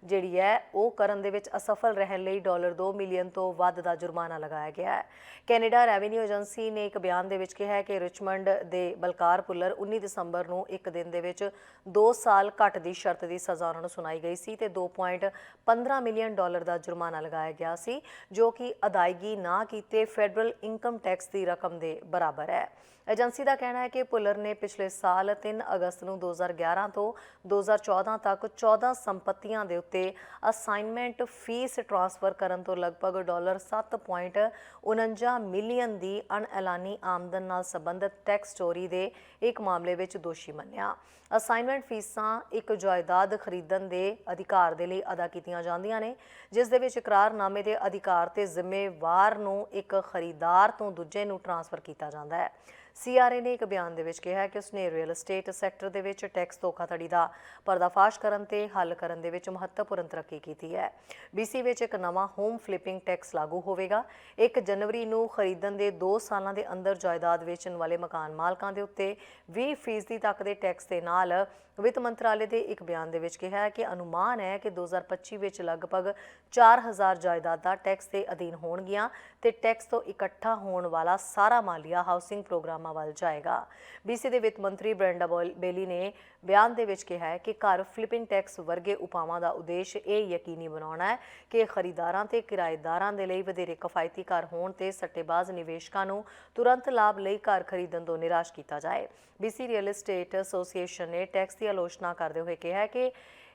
ਜਿਹੜੀ ਹੈ, ਉਹ ਕਰਨ ਦੇ ਵਿੱਚ ਅਸਫਲ ਰਹਿਣ ਲਈ ਡਾਲਰ 2 ਮਿਲੀਅਨ ਤੋਂ ਵੱਧ ਦਾ ਜੁਰਮਾਨਾ ਲਗਾਇਆ ਗਿਆ ਹੈ। ਕੈਨੇਡਾ ਰੈਵਨਿਊ ਏਜੰਸੀ ਨੇ ਇੱਕ ਬਿਆਨ ਦੇ ਵਿੱਚ ਕਿਹਾ ਹੈ ਕਿ ਰਿਚਮੰਡ ਦੇ ਬਲਕਾਰ ਪੁੱਲਰ 19 ਦਸੰਬਰ ਨੂੰ ਇੱਕ ਦਿਨ ਦੇ ਵਿੱਚ 2 ਸਾਲ ਘੱਟ ਦੀ ਸ਼ਰਤ ਦੀ ਸਜ਼ਾ ਉਹਨਾਂ ਨੂੰ ਸੁਣਾਈ ਗਈ ਸੀ ਤੇ 2.15 ਮਿਲੀਅਨ ਡਾਲਰ ਦਾ ਜੁਰਮਾਨਾ ਲਗਾਇਆ ਗਿਆ ਸੀ, ਜੋ ਕਿ ਅਦਾਇਗੀ ਨਾ ਕੀਤੇ ਫੈਡਰਲ ਇਨਕਮ ਟੈਕਸ ਦੀ ਰਕਮ ਦੇ ਬਰਾਬਰ ਹੈ। ਏਜੰਸੀ ਦਾ ਕਹਿਣਾ ਹੈ ਕਿ ਪੁਲਰ ਨੇ ਪਿਛਲੇ ਸਾਲ 3 ਅਗਸਤ ਨੂੰ 2011 ਤੋਂ 2014 ਤੱਕ 14 ਸੰਪਤੀਆਂ ਦੇ ਉੱਤੇ ਅਸਾਈਨਮੈਂਟ ਫੀਸ ਟ੍ਰਾਂਸਫਰ ਕਰਨ ਤੋਂ ਲਗਭਗ ਡਾਲਰ 7.49 ਮਿਲੀਅਨ ਦੀ ਅਣਐਲਾਨੀ ਆਮਦਨ ਨਾਲ ਸੰਬੰਧਿਤ ਟੈਕਸ ਚੋਰੀ ਦੇ ਇੱਕ ਮਾਮਲੇ ਵਿੱਚ ਦੋਸ਼ੀ ਮੰਨਿਆ। ਅਸਾਈਨਮੈਂਟ ਫੀਸਾਂ ਇੱਕ ਜਾਇਦਾਦ ਖਰੀਦਣ ਦੇ ਅਧਿਕਾਰ ਦੇ ਲਈ ਅਦਾ ਕੀਤੀਆਂ ਜਾਂਦੀਆਂ ਨੇ, ਜਿਸ ਦੇ ਵਿੱਚ ਇਕਰਾਰਨਾਮੇ ਦੇ ਅਧਿਕਾਰ ਤੇ ਜ਼ਿੰਮੇਵਾਰ ਨੂੰ ਇੱਕ ਖਰੀਦਦਾਰ ਤੋਂ ਦੂਜੇ ਨੂੰ ਟ੍ਰਾਂਸਫਰ ਕੀਤਾ ਜਾਂਦਾ ਹੈ। ਸੀਆਰਏ ਨੇ ਇੱਕ ਬਿਆਨ ਦੇ ਵਿੱਚ ਕਿਹਾ ਕਿ ਉਸਨੇ ਰੀਅਲ ਏਸਟੇਟ ਸੈਕਟਰ ਦੇ ਵਿੱਚ ਟੈਕਸ ਧੋਖਾਧੜੀ ਦਾ ਪਰਦਾਫਾਸ਼ ਕਰਨ ਤੇ ਹੱਲ ਕਰਨ ਦੇ ਵਿੱਚ ਮਹੱਤਵਪੂਰਨ ਤਰੱਕੀ ਕੀਤੀ ਹੈ। BC ਵਿੱਚ ਇੱਕ ਨਵਾਂ ਹੋਮ ਫਲਿੱਪਿੰਗ ਟੈਕਸ ਲਾਗੂ ਹੋਵੇਗਾ। 1 ਜਨਵਰੀ ਨੂੰ ਖਰੀਦਣ ਦੇ 2 ਸਾਲਾਂ ਦੇ ਅੰਦਰ ਜਾਇਦਾਦ ਵੇਚਣ ਵਾਲੇ ਮਕਾਨ ਮਾਲਕਾਂ ਦੇ ਉੱਤੇ 20% ਤੱਕ ਦੇ ਟੈਕਸ ਦੇ ਨਾਲ ਵਿੱਤ ਮੰਤਰਾਲੇ ਦੇ ਇੱਕ ਬਿਆਨ ਦੇ ਵਿੱਚ ਕਿਹਾ ਹੈ ਕਿ ਅਨੁਮਾਨ ਹੈ ਕਿ 2025 ਵਿੱਚ ਲਗਭਗ 4000 ਜਾਇਦਾਦਾਂ ਟੈਕਸ ਦੇ ਅਧੀਨ ਹੋਣਗੀਆਂ ਤੇ ਟੈਕਸ ਤੋਂ ਇਕੱਠਾ ਹੋਣ ਵਾਲਾ ਸਾਰਾ ਮਾਲੀਆ ਹਾਊਸਿੰਗ ਪ੍ਰੋਗਰਾਮਾਂ ਵੱਲ ਜਾਏਗਾ। BC ਦੇ ਵਿੱਤ ਮੰਤਰੀ ਬ੍ਰੈਂਡਾ ਬੋਲ- ਬੇਲੀ ਨੇ ਬਿਆਨ ਦੇ ਵਿੱਚ ਕਿਹਾ ਹੈ ਕਿ ਘਰ ਫਲਿੱਪਿੰਗ ਟੈਕਸ ਵਰਗੇ ਉਪਾਵਾਂ ਦਾ ਉਦੇਸ਼ ਇਹ ਯਕੀਨੀ ਬਣਾਉਣਾ ਹੈ ਕਿ ਖਰੀਦਾਰਾਂ ਤੇ ਕਿਰਾਏਦਾਰਾਂ ਦੇ ਲਈ ਵਧੇਰੇ ਕਿਫਾਇਤੀ ਘਰ ਹੋਣ ਤੇ ਸੱਟੇਬਾਜ਼ ਨਿਵੇਸ਼ਕਾਂ ਨੂੰ ਤੁਰੰਤ ਲਾਭ ਲਈ ਘਰ ਖਰੀਦਣ ਤੋਂ ਨਿਰਾਸ਼ ਕੀਤਾ ਜਾਏ। BC ਰੀਅਲ ਏਸਟੇਟ ਐਸੋਸੀਏਸ਼ਨ ਨੇ ਟੈਕਸ ਦੀ ਆਲੋਚਨਾ ਕਰਦੇ ਹੋਏ ਕਿਹਾ ਹੈ ਕਿ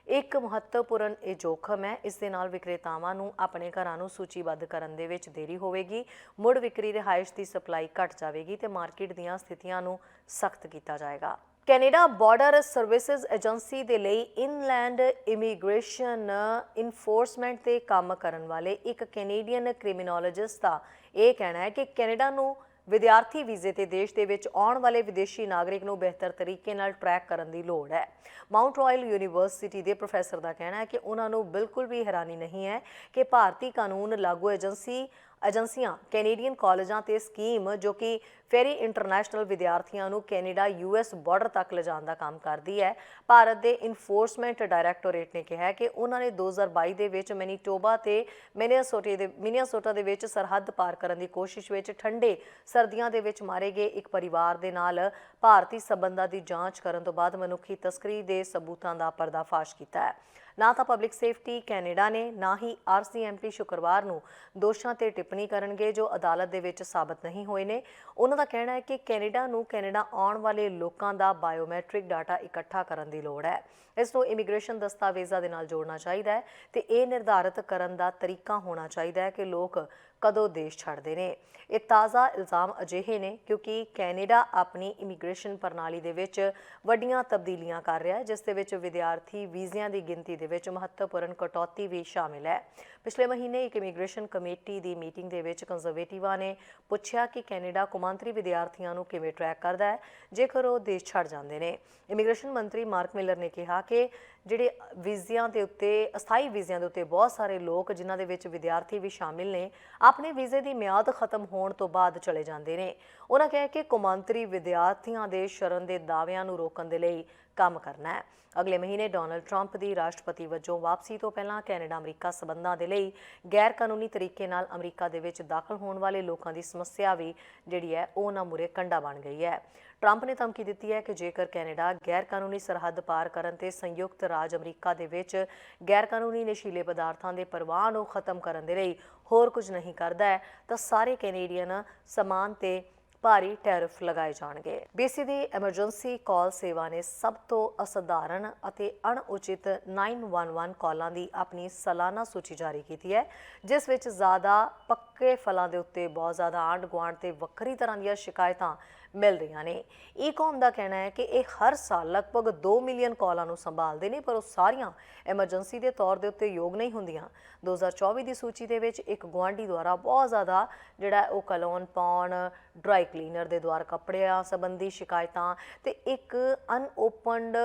ਇੱਕ ਮਹੱਤਵਪੂਰਨ ਇਹ ਜੋਖਮ ਹੈ, ਇਸ ਦੇ ਨਾਲ ਵਿਕਰੇਤਾਵਾਂ ਨੂੰ ਆਪਣੇ ਘਰਾਂ ਨੂੰ ਸੂਚੀਬੱਧ ਕਰਨ ਦੇ ਵਿੱਚ ਦੇਰੀ ਹੋਵੇਗੀ, ਮੁੜ ਵਿਕਰੀ ਰਿਹਾਇਸ਼ ਦੀ ਸਪਲਾਈ ਘਟ ਜਾਵੇਗੀ ਤੇ ਮਾਰਕੀਟ ਦੀਆਂ ਸਥਿਤੀਆਂ ਨੂੰ ਸਖਤ ਕੀਤਾ ਜਾਏਗਾ। ਕੈਨੇਡਾ ਬਾਰਡਰ ਸਰਵਿਸਿਜ਼ ਏਜੰਸੀ ਦੇ ਲਈ ਇਨਲੈਂਡ ਇਮੀਗ੍ਰੇਸ਼ਨ ਇਨਫੋਰਸਮੈਂਟ ਤੇ ਕੰਮ ਕਰਨ ਵਾਲੇ ਇੱਕ ਕੈਨੇਡੀਅਨ ਕ੍ਰਿਮੀਨੋਲੋਜਿਸਟ ਦਾ ਇਹ ਕਹਿਣਾ ਹੈ ਕਿ ਕੈਨੇਡਾ ਨੂੰ ਵਿਦਿਆਰਥੀ ਵੀਜ਼ੇ ਤੇ ਦੇਸ਼ ਦੇ ਵਿੱਚ ਆਉਣ ਵਾਲੇ ਵਿਦੇਸ਼ੀ ਨਾਗਰਿਕ ਨੂੰ ਬਿਹਤਰ ਤਰੀਕੇ ਨਾਲ ਟਰੈਕ ਕਰਨ ਦੀ ਲੋੜ ਹੈ। ਮਾਊਂਟ ਰਾਇਲ ਯੂਨੀਵਰਸਿਟੀ ਦੇ ਪ੍ਰੋਫੈਸਰ ਦਾ ਕਹਿਣਾ ਹੈ ਕਿ ਉਹਨਾਂ ਨੂੰ ਬਿਲਕੁਲ ਵੀ ਹੈਰਾਨੀ ਨਹੀਂ ਹੈ ਕਿ ਭਾਰਤੀ ਕਾਨੂੰਨ ਲਾਗੂ ਏਜੰਸੀ ਏਜੰਸੀਆਂ, ਕੈਨੇਡੀਅਨ ਕਾਲਜਾਂ ਤੇ ਸਕੀਮ ਜੋ ਕਿ ਫੇਰੀ ਇੰਟਰਨੈਸ਼ਨਲ ਵਿਦਿਆਰਥੀਆਂ ਨੂੰ ਕੈਨੇਡਾ ਯੂਐਸ ਬਾਰਡਰ ਤੱਕ ਲਿਜਾਣ ਦਾ ਕੰਮ ਕਰਦੀ ਹੈ। ਭਾਰਤ ਦੇ ਇਨਫੋਰਸਮੈਂਟ ਡਾਇਰੈਕਟੋਰੇਟ ਨੇ ਕਿਹਾ ਕਿ ਉਹਨਾਂ ਨੇ 2022 ਦੇ ਵਿੱਚ ਮੈਨੀਟੋਬਾ ਤੇ ਮਿਨੀਸੋਟਾ ਦੇ ਮਿਨੀਸੋਟਾ ਦੇ ਵਿੱਚ ਸਰਹੱਦ ਪਾਰ ਕਰਨ ਦੀ ਕੋਸ਼ਿਸ਼ ਵਿੱਚ ਠੰਡੇ ਸਰਦੀਆਂ ਦੇ ਵਿੱਚ ਮਾਰੇ ਗਏ ਇੱਕ ਪਰਿਵਾਰ ਦੇ ਨਾਲ ਭਾਰਤੀ ਸਬੰਧਾਂ ਦੀ ਜਾਂਚ ਕਰਨ ਤੋਂ ਬਾਅਦ ਮਨੁੱਖੀ ਤਸਕਰੀ ਦੇ ਸਬੂਤਾਂ ਦਾ ਪਰਦਾਫਾਸ਼ ਕੀਤਾ ਹੈ। ਨਾ ਤਾਂ ਪਬਲਿਕ ਸੇਫਟੀ ਕੈਨੇਡਾ ਨੇ, ਨਾ ਹੀ ਆਰਸੀਐਮਪੀ ਸ਼ੁੱਕਰਵਾਰ ਨੂੰ ਦੋਸ਼ਾਂ ਤੇ ਟਿੱਪਣੀ ਕਰਨਗੇ ਜੋ ਅਦਾਲਤ ਦੇ ਵਿੱਚ ਸਾਬਤ ਨਹੀਂ ਹੋਏ ਨੇ। ਉਹਨਾਂ ਦਾ ਕਹਿਣਾ ਹੈ ਕਿ ਕੈਨੇਡਾ ਨੂੰ ਕੈਨੇਡਾ ਆਉਣ ਵਾਲੇ ਲੋਕਾਂ ਦਾ ਬਾਇਓਮੈਟ੍ਰਿਕ ਡਾਟਾ ਇਕੱਠਾ ਕਰਨ ਦੀ ਲੋੜ ਹੈ। ਇਸ ਨੂੰ ਇਮੀਗ੍ਰੇਸ਼ਨ ਦਸਤਾਵੇਜ਼ਾਂ ਦੇ ਨਾਲ ਜੋੜਨਾ ਚਾਹੀਦਾ ਹੈ ਤੇ ਇਹ ਨਿਰਧਾਰਤ ਕਰਨ ਦਾ ਤਰੀਕਾ ਹੋਣਾ ਚਾਹੀਦਾ ਹੈ ਕਿ ਲੋਕ ਕਦੋਂ ਦੇਸ਼ ਛੱਡਦੇ ਨੇ। ਇਹ ਤਾਜ਼ਾ ਇਲਜ਼ਾਮ ਅਜਿਹੇ ਨੇ ਕਿਉਂਕਿ ਕੈਨੇਡਾ ਆਪਣੀ ਇਮੀਗ੍ਰੇਸ਼ਨ ਪ੍ਰਣਾਲੀ ਦੇ ਵਿੱਚ ਵੱਡੀਆਂ ਤਬਦੀਲੀਆਂ ਕਰ ਰਿਹਾ ਹੈ, ਜਿਸ ਦੇ ਵਿੱਚ ਵਿਦਿਆਰਥੀ ਵੀਜ਼ਿਆਂ ਦੀ ਗਿਣਤੀ ਦੇ ਵਿੱਚ ਮਹੱਤਵਪੂਰਨ ਕਟੌਤੀ ਵੀ ਸ਼ਾਮਿਲ ਹੈ। ਪਿਛਲੇ ਮਹੀਨੇ ਇੱਕ ਇਮੀਗ੍ਰੇਸ਼ਨ ਕਮੇਟੀ ਦੀ ਮੀਟਿੰਗ ਦੇ ਵਿੱਚ ਕੰਜ਼ਰਵੇਟਿਵਾਂ ਨੇ ਪੁੱਛਿਆ ਕਿ ਕੈਨੇਡਾ ਕੌਮਾਂਤਰੀ ਵਿਦਿਆਰਥੀਆਂ ਨੂੰ ਕਿਵੇਂ ਟਰੈਕ ਕਰਦਾ ਹੈ, ਜੇਕਰ ਉਹ ਦੇਸ਼ ਛੱਡ ਜਾਂਦੇ ਨੇ। ਇਮੀਗ੍ਰੇਸ਼ਨ ਮੰਤਰੀ ਮਾਰਕ ਮਿਲਰ ਨੇ ਕਿਹਾ ਕਿ ਜਿਹੜੇ ਵੀਜ਼ਿਆਂ ਦੇ ਉੱਤੇ, ਅਸਥਾਈ ਵੀਜ਼ਿਆਂ ਦੇ ਉੱਤੇ ਬਹੁਤ ਸਾਰੇ ਲੋਕ ਜਿਨ੍ਹਾਂ ਦੇ ਵਿੱਚ ਵਿਦਿਆਰਥੀ ਵੀ ਸ਼ਾਮਿਲ ਨੇ, ਆਪਣੇ ਵੀਜ਼ੇ ਦੀ ਮਿਆਦ ਖਤਮ ਹੋਣ ਤੋਂ ਬਾਅਦ ਚਲੇ ਜਾਂਦੇ ਨੇ। ਉਹਨਾਂ ਕਿਹਾ ਕਿ ਕੌਮਾਂਤਰੀ ਵਿਦਿਆਰਥੀਆਂ ਦੇ ਸ਼ਰਨ ਦੇ ਦਾਅਵਿਆਂ ਨੂੰ ਰੋਕਣ ਦੇ ਲਈ ਕੰਮ ਕਰਨਾ ਹੈ। ਅਗਲੇ ਮਹੀਨੇ ਡੋਨਲਡ ਟਰੰਪ ਦੀ ਰਾਸ਼ਟਰਪਤੀ ਵਜੋਂ ਵਾਪਸੀ ਤੋਂ ਪਹਿਲਾਂ ਕੈਨੇਡਾ ਅਮਰੀਕਾ ਸਬੰਧਾਂ ਦੇ ਲਈ ਗੈਰ ਕਾਨੂੰਨੀ ਤਰੀਕੇ ਨਾਲ ਅਮਰੀਕਾ ਦੇ ਵਿੱਚ ਦਾਖਲ ਹੋਣ ਵਾਲੇ ਲੋਕਾਂ ਦੀ ਸਮੱਸਿਆ ਵੀ ਜਿਹੜੀ ਹੈ, ਉਹ ਨਾ ਮੁਰੇ ਕੰਡਾ ਬਣ ਗਈ ਹੈ। ਟਰੰਪ ਨੇ ਧਮਕੀ ਦਿੱਤੀ ਹੈ ਕਿ ਜੇਕਰ ਕੈਨੇਡਾ ਗੈਰ ਕਾਨੂੰਨੀ ਸਰਹੱਦ ਪਾਰ ਕਰਨ ਤੇ ਸੰਯੁਕਤ ਰਾਜ ਅਮਰੀਕਾ ਦੇ ਵਿੱਚ ਗੈਰ ਕਾਨੂੰਨੀ ਨਸ਼ੀਲੇ ਪਦਾਰਥਾਂ ਦੇ ਪ੍ਰਵਾਹ ਨੂੰ ਖਤਮ ਕਰਨ ਦੇ ਲਈ ਹੋਰ ਕੁਝ ਨਹੀਂ ਕਰਦਾ ਹੈ, ਤਾਂ ਸਾਰੇ ਕੈਨੇਡੀਅਨ ਸਮਾਨ ਤੇ ਭਾਰੀ ਟੈਰਿਫ ਲਗਾਏ ਜਾਣਗੇ। BC ਦੀ ਐਮਰਜੈਂਸੀ ਕਾਲ ਸੇਵਾ ਨੇ ਸਭ ਤੋਂ ਅਸਧਾਰਨ ਅਤੇ ਅਣਉਚਿਤ 911 ਕਾਲਾਂ ਦੀ ਆਪਣੀ ਸਾਲਾਨਾ ਸੂਚੀ ਜਾਰੀ ਕੀਤੀ ਹੈ, ਜਿਸ ਵਿੱਚ ਜ਼ਿਆਦਾ ਪੱਕੇ ਫਲਾਂ ਦੇ ਉੱਤੇ ਬਹੁਤ ਜ਼ਿਆਦਾ ਆਂਢ ਗੁਆਂਢ ਤੇ ਵੱਖਰੀ ਤਰ੍ਹਾਂ ਦੀਆਂ ਸ਼ਿਕਾਇਤਾਂ ਮਿਲ ਰਹੀਆਂ ਨੇ। ਈਕੋਮ ਦਾ ਕਹਿਣਾ ਹੈ ਕਿ ਇਹ ਹਰ ਸਾਲ ਲਗਭਗ 2 ਮਿਲੀਅਨ ਕਾਲਾਂ ਨੂੰ ਸੰਭਾਲਦੇ ਨੇ, ਪਰ ਉਹ ਸਾਰੀਆਂ ਐਮਰਜੈਂਸੀ ਦੇ ਤੌਰ ਦੇ ਉੱਤੇ ਯੋਗ ਨਹੀਂ ਹੁੰਦੀਆਂ। 2024 ਦੀ ਸੂਚੀ ਦੇ ਵਿੱਚ ਇੱਕ ਗੁਆਂਢੀ ਦੁਆਰਾ ਬਹੁਤ ਜ਼ਿਆਦਾ ਜਿਹੜਾ ਉਹ ਕਲੋਨ, ਪਾਉਣ ਡਰਾਈ ਕਲੀਨਰ ਦੇ ਦੁਆਰਾ ਕੱਪੜਿਆਂ ਸੰਬੰਧੀ ਸ਼ਿਕਾਇਤਾਂ ਤੇ ਇੱਕ ਅਨਓਪਨਡ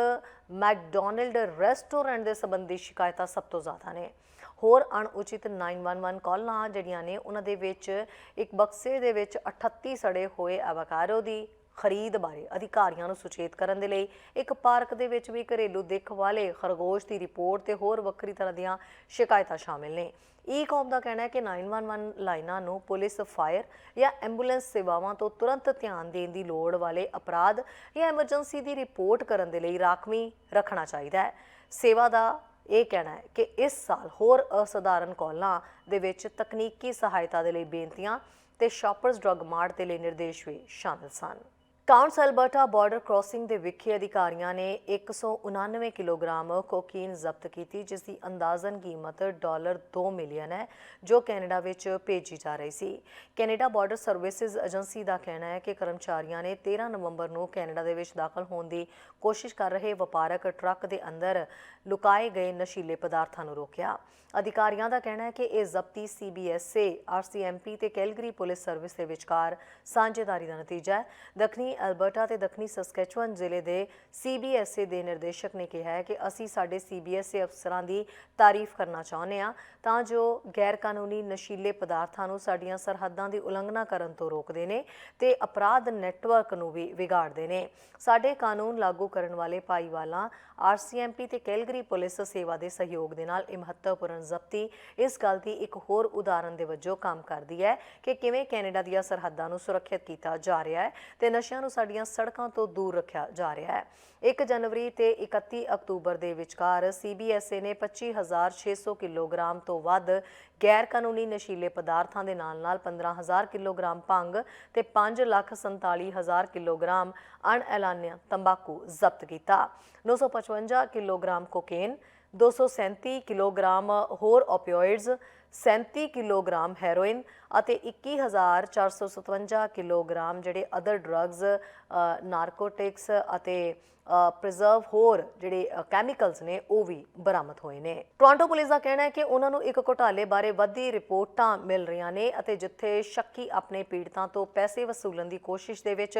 ਮੈਕਡੋਨਲਡ ਰੈਸਟੋਰੈਂਟ ਦੇ ਸੰਬੰਧੀ ਸ਼ਿਕਾਇਤਾਂ ਸਭ ਤੋਂ ਜ਼ਿਆਦਾ ਨੇ। ਹੋਰ ਅਣਉਚਿਤ 911 ਕਾਲਾਂ ਜਿਹੜੀਆਂ ਨੇ, ਉਹਨਾਂ ਦੇ ਵਿੱਚ ਇੱਕ ਬਕਸੇ ਦੇ ਵਿੱਚ 38 ਸੜੇ ਹੋਏ ਐਵਾਕਾਡੋ ਦੀ ਖਰੀਦ ਬਾਰੇ ਅਧਿਕਾਰੀਆਂ ਨੂੰ ਸੁਚੇਤ ਕਰਨ ਦੇ ਲਈ ਇੱਕ ਪਾਰਕ ਦੇ ਵਿੱਚ ਵੀ ਘਰੇਲੂ ਦਿੱਖ ਵਾਲੇ ਖਰਗੋਸ਼ ਦੀ ਰਿਪੋਰਟ ਤੇ ਹੋਰ ਵੱਖਰੀ ਤਰ੍ਹਾਂ ਦੀਆਂ ਸ਼ਿਕਾਇਤਾਂ ਸ਼ਾਮਿਲ ਨੇ। ਈ-ਕਾਮ ਦਾ ਕਹਿਣਾ ਹੈ ਕਿ 911 ਲਾਈਨਾਂ ਨੂੰ ਪੁਲਿਸ, ਫਾਇਰ ਜਾਂ ਐਂਬੂਲੈਂਸ ਸੇਵਾਵਾਂ ਤੋਂ ਤੁਰੰਤ ਧਿਆਨ ਦੇਣ ਦੀ ਲੋੜ ਵਾਲੇ ਅਪਰਾਧ ਜਾਂ ਐਮਰਜੈਂਸੀ ਦੀ ਰਿਪੋਰਟ ਕਰਨ ਦੇ ਲਈ ਰਾਖਵੀਂ ਰੱਖਣਾ ਚਾਹੀਦਾ ਹੈ। ਸੇਵਾ ਦਾ ਇਹ ਕਹਿਣਾ ਹੈ ਕਿ ਇਸ ਸਾਲ ਹੋਰ ਅਸਧਾਰਨ ਕਾਲਾਂ ਦੇ ਵਿੱਚ ਤਕਨੀਕੀ ਸਹਾਇਤਾ ਦੇ ਲਈ ਬੇਨਤੀਆਂ ਤੇ ਸ਼ਾਪਰਸ ਡਰੱਗ ਮਾਰਟ ਦੇ ਲਈ ਨਿਰਦੇਸ਼ ਵੀ ਸ਼ਾਮਿਲ ਸਨ। ਕਾਉਂਟਸ ਅਲਬਰਟਾ ਬਾਰਡਰ ਕ੍ਰਾਸਿੰਗ ਦੇ ਵਿਖੇ ਅਧਿਕਾਰੀਆਂ ਨੇ 199 ਕਿਲੋਗ੍ਰਾਮ ਕੋਕੀਨ ਜ਼ਬਤ ਕੀਤੀ, ਜਿਸ ਦੀ ਅੰਦਾਜ਼ਨ ਕੀਮਤ ਡਾਲਰ 2 ਮਿਲੀਅਨ ਹੈ, ਜੋ ਕੈਨੇਡਾ ਵਿੱਚ ਭੇਜੀ ਜਾ ਰਹੀ ਸੀ। ਕੈਨੇਡਾ ਬਾਰਡਰ ਸਰਵਿਸਿਜ਼ ਏਜੰਸੀ ਦਾ ਕਹਿਣਾ ਹੈ ਕਿ ਕਰਮਚਾਰੀਆਂ ਨੇ 13 ਨਵੰਬਰ ਨੂੰ ਕੈਨੇਡਾ ਦੇ ਵਿੱਚ ਦਾਖਲ ਹੋਣ ਦੀ ਕੋਸ਼ਿਸ਼ ਕਰ ਰਹੇ ਵਪਾਰਕ ਟਰੱਕ ਦੇ ਅੰਦਰ ਲੁਕਾਏ ਗਏ ਨਸ਼ੀਲੇ ਪਦਾਰਥਾਂ ਨੂੰ ਰੋਕਿਆ। ਅਧਿਕਾਰੀਆਂ ਦਾ ਕਹਿਣਾ ਹੈ ਕਿ ਇਹ ਜ਼ਬਤੀ ਸੀਬੀਐਸਏ ਆਰਸੀਐਮਪੀ ਤੇ ਕੈਲਗਰੀ ਪੁਲਿਸ ਸਰਵਿਸ ਦੇ ਵਿਚਕਾਰ ਸਾਂਝੇਦਾਰੀ ਦਾ ਨਤੀਜਾ ਹੈ। ਦੱਖਣੀ ਅਲਬਰਟਾ ਤੇ ਦੱਖਣੀ ਸਸਕੈਚੁਅਨ ਜ਼ਿਲ੍ਹੇ ਦੇ ਸੀਬੀਐਸਏ ਦੇ ਨਿਰਦੇਸ਼ਕ ਨੇ ਕਿਹਾ ਹੈ ਕਿ ਅਸੀਂ ਸਾਡੇ ਸੀਬੀਐਸਏ ਅਫਸਰਾਂ ਦੀ ਤਾਰੀਫ ਕਰਨਾ ਚਾਹੁੰਦੇ ਹਾਂ ਤਾਂ ਜੋ ਗੈਰ ਕਾਨੂੰਨੀ ਨਸ਼ੀਲੇ ਪਦਾਰਥਾਂ ਨੂੰ ਸਾਡੀਆਂ ਸਰਹੱਦਾਂ ਦੀ ਉਲੰਘਣਾ ਕਰਨ ਤੋਂ ਰੋਕਦੇ ਨੇ ਤੇ ਅਪਰਾਧ ਨੈਟਵਰਕ ਨੂੰ ਵੀ ਵਿਗਾੜਦੇ ਨੇ। ਸਾਡੇ ਕਾਨੂੰਨ ਲਾਗੂ ਕਰਨ ਵਾਲੇ ਭਾਈਵਾਲਾਂ ਆਰਸੀਐਮਪੀ ਤੇ ਕੈਲਗਰੀ ਪੁਲਿਸ ਸੇਵਾ ਦੇ ਸਹਿਯੋਗ ਦੇ ਨਾਲ ਇਹ ਮਹੱਤਵਪੂਰਨ ਜ਼ਬਤੀ ਇਸ ਗੱਲ ਦੀ ਇੱਕ ਹੋਰ ਉਦਾਹਰਨ ਦੇ ਵਜੋਂ ਕੰਮ ਕਰਦੀ ਹੈ ਕਿ ਕਿਵੇਂ ਕੈਨੇਡਾ ਦੀਆਂ ਸਰਹੱਦਾਂ ਨੂੰ ਸੁਰੱਖਿਅਤ ਕੀਤਾ ਜਾ ਰਿਹਾ ਹੈ ਤੇ ਨਸ਼ਿਆਂ ਨੂੰ ਸਾਡੀਆਂ ਸੜਕਾਂ ਤੋਂ ਦੂਰ ਰੱਖਿਆ ਜਾ ਰਿਹਾ ਹੈ। 1 ਜਨਵਰੀ ਤੇ 31 ਅਕਤੂਬਰ ਦੇ ਵਿਚਕਾਰ ਸੀਬੀਐਸਏ ਨੇ 25600 ਕਿਲੋਗ੍ਰਾਮ ਤੋਂ ਵੱਧ ਗੈਰ ਕਾਨੂੰਨੀ ਨਸ਼ੀਲੇ ਪਦਾਰਥਾਂ ਦੇ ਨਾਲ-ਨਾਲ 15000 ਕਿਲੋਗ੍ਰਾਮ ਭੰਗ ਤੇ 547000 ਕਿਲੋਗ੍ਰਾਮ ਅਣਐਲਾਨਿਆ ਤੰਬਾਕੂ ਜ਼ਬਤ ਕੀਤਾ। 955 ਕਿਲੋਗ੍ਰਾਮ ਕੋਕੇਨ 237 ਕਿਲੋਗ੍ਰਾਮ ਹੋਰ ਓਪੀਓਇਡਸ 37 ਕਿਲੋਗ੍ਰਾਮ ਹੈਰੋਇਨ ਅਤੇ 21457 ਕਿਲੋਗ੍ਰਾਮ ਜਿਹੜੇ ਅਦਰ ਡਰੱਗਸ ਨਾਰਕੋਟਿਕਸ ਅਤੇ ਪ੍ਰੀਜ਼ਰਵ ਹੋਰ ਜਿਹੜੇ ਕੈਮੀਕਲਸ ਨੇ, ਉਹ ਵੀ ਬਰਾਮਦ ਹੋਏ ਨੇ। ਟੋਰਾਂਟੋ ਪੁਲਿਸ ਦਾ ਕਹਿਣਾ ਹੈ ਕਿ ਉਹਨਾਂ ਨੂੰ ਇੱਕ ਘੁਟਾਲੇ ਬਾਰੇ ਵੱਧੀ ਰਿਪੋਰਟਾਂ ਮਿਲ ਰਹੀਆਂ ਨੇ ਅਤੇ ਜਿੱਥੇ ਸ਼ੱਕੀ ਆਪਣੇ ਪੀੜਤਾਂ ਤੋਂ ਪੈਸੇ ਵਸੂਲਣ ਦੀ ਕੋਸ਼ਿਸ਼ ਦੇ ਵਿੱਚ